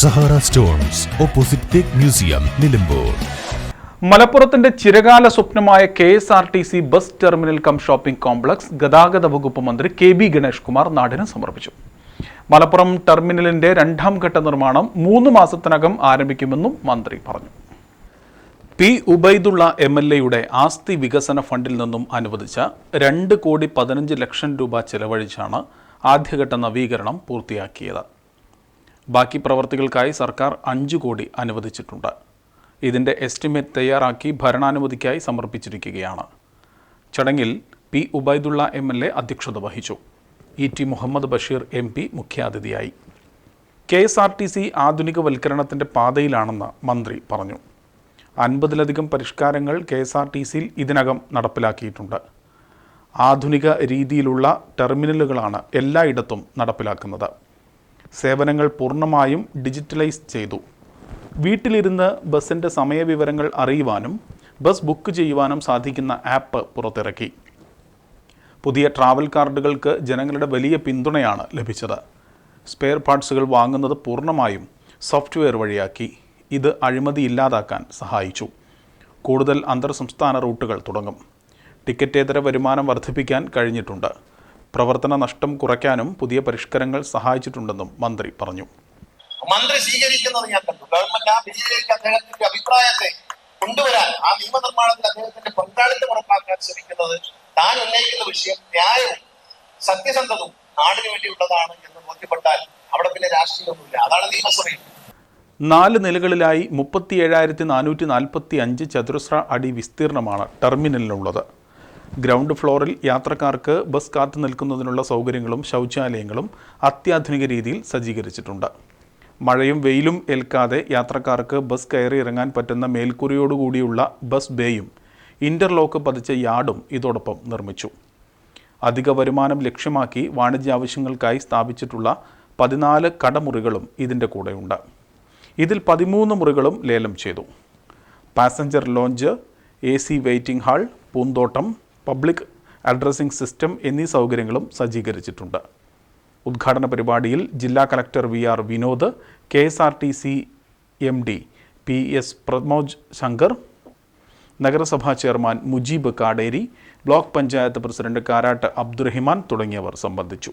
Sahara stones opposite തേക്ക് museum Nilambur. മലപ്പുറത്തിന്റെ ചിരകാല സ്വപ്നമായ K S R T C bus terminal cum shopping complex ഗതാഗത വകുപ്പ് മന്ത്രി കെ ബി ഗണേഷ് കുമാർ നാടിന് സമർപ്പിച്ചു. മലപ്പുറം ടെർമിനലിന്റെ രണ്ടാം ഘട്ട നിർമ്മാണം മൂന്ന് മാസത്തിനകം ആരംഭിക്കുമെന്നും മന്ത്രി പറഞ്ഞു. പി ഉബൈദുള്ള എം എൽ എയുടെ ആസ്തി വികസന ഫണ്ടിൽ നിന്നും അനുവദിച്ച രണ്ട് കോടി പതിനഞ്ച് ലക്ഷം രൂപ ചെലവഴിച്ചാണ് ആദ്യഘട്ട നവീകരണം പൂർത്തിയാക്കിയത്. ബാക്കി പ്രവർത്തികൾക്കായി സർക്കാർ അഞ്ച് കോടി അനുവദിച്ചിട്ടുണ്ട്. ഇതിന്റെ എസ്റ്റിമേറ്റ് തയ്യാറാക്കി ഭരണാനുമതിക്കായി സമർപ്പിച്ചിരിക്കുകയാണ്. ചടങ്ങിൽ P Ubaidulla M L A അധ്യക്ഷത വഹിച്ചു. E T Muhammad Basheer M P മുഖ്യാതിഥിയായി. K S R T C ആധുനികവൽക്കരണത്തിന്റെ പാതയിലാണെന്ന് മന്ത്രി പറഞ്ഞു. അൻപതിലധികം പരിഷ്കാരങ്ങൾ കെ എസ് ആർ ടി സിയിൽ ഇതിനകം നടപ്പിലാക്കിയിട്ടുണ്ട്. ആധുനിക രീതിയിലുള്ള ടെർമിനലുകളാണ് എല്ലായിടത്തും നടപ്പിലാക്കുന്നത്. സേവനങ്ങൾ പൂർണമായും ഡിജിറ്റലൈസ് ചെയ്തു. വീട്ടിലിരുന്ന് ബസ്സിന്റെ സമയവിവരങ്ങൾ അറിയുവാനും ബസ് ബുക്ക് ചെയ്യുവാനും സാധിക്കുന്ന ആപ്പ് പുറത്തിറക്കി. പുതിയ ട്രാവൽ കാർഡുകൾക്ക് ജനങ്ങളുടെ വലിയ പിന്തുണയാണ് ലഭിച്ചത്. സ്പെയർ പാർട്സുകൾ വാങ്ങുന്നത് പൂർണമായും സോഫ്റ്റ്വെയർ വഴിയാക്കി. ഇത് അഴിമതി ഇല്ലാതാക്കാൻ സഹായിച്ചു. കൂടുതൽ അന്തർ സംസ്ഥാന റൂട്ടുകൾ തുടങ്ങും. ടിക്കറ്റേതര വരുമാനം വർദ്ധിപ്പിക്കാൻ കഴിഞ്ഞിട്ടുണ്ട്. പ്രവർത്തന നഷ്ടം കുറയ്ക്കാനും പുതിയ പരിഷ്കാരങ്ങൾ സഹായിച്ചിട്ടുണ്ടെന്നും മന്ത്രി പറഞ്ഞു. മന്ത്രി സ്വീകരിക്കുന്നത് ഞാൻ കണ്ടു. ഗവൺമെന്റ് ആ വിജയിലേക്ക് അദ്ദേഹത്തിന്റെ അഭിപ്രായത്തെ കൊണ്ടുവരാൻ ആ നിയമനിർമ്മാണത്തിൽ അദ്ദേഹത്തിന്റെ പങ്കാളിത്തം ഉറപ്പാക്കാൻ ശ്രമിക്കുന്നത് താൻ ഉന്നയിക്കുന്ന വിഷയം ന്യായവും സത്യസന്ധതവും നാടിനു വേണ്ടിയുള്ളതാണ് എന്ന് ബോധ്യപ്പെട്ടാൽ അവിടെ പിന്നെ രാഷ്ട്രീയമൊന്നുമില്ല. അതാണ് നിയമസഭയിൽ. നാല് നിലകളിലായി മുപ്പത്തി ഏഴായിരത്തി നാനൂറ്റി നാൽപ്പത്തി അഞ്ച് ചതുരശ്ര അടി വിസ്തീർണമാണ് ടെർമിനലിനുള്ളത്. ഗ്രൗണ്ട് ഫ്ലോറിൽ യാത്രക്കാർക്ക് ബസ് കാത്തു നിൽക്കുന്നതിനുള്ള സൗകര്യങ്ങളും ശൗചാലയങ്ങളും അത്യാധുനിക രീതിയിൽ സജ്ജീകരിച്ചിട്ടുണ്ട്. മഴയും വെയിലും ഏൽക്കാതെ യാത്രക്കാർക്ക് ബസ് കയറി ഇറങ്ങാൻ പറ്റുന്ന മേൽക്കൂരയോടുകൂടിയുള്ള ബസ് ബേയും ഇന്റർലോക്ക് പതിച്ച യാർഡും ഇതോടൊപ്പം നിർമ്മിച്ചു. അധിക വരുമാനം ലക്ഷ്യമാക്കി വാണിജ്യ ആവശ്യങ്ങൾക്കായി സ്ഥാപിച്ചിട്ടുള്ള പതിനാല് കടമുറികളും ഇതിന്റെ കൂടെയുണ്ട്. ഇതിൽ പതിമൂന്ന് മുറികളും ലേലം ചെയ്തു. Passenger lounge A C waiting hall പൂന്തോട്ടം പബ്ലിക് അഡ്രസ്സിംഗ് സിസ്റ്റം എന്നീ സൗകര്യങ്ങളും സജ്ജീകരിച്ചിട്ടുണ്ട്. ഉദ്ഘാടന പരിപാടിയിൽ ജില്ലാ collector V R Vinod K S R T C M D P S Pramoj Shankar നഗരസഭാ chairman Mujeeb Kaderi block panchayat president Karat Abdurahiman തുടങ്ങിയവർ സംബന്ധിച്ചു.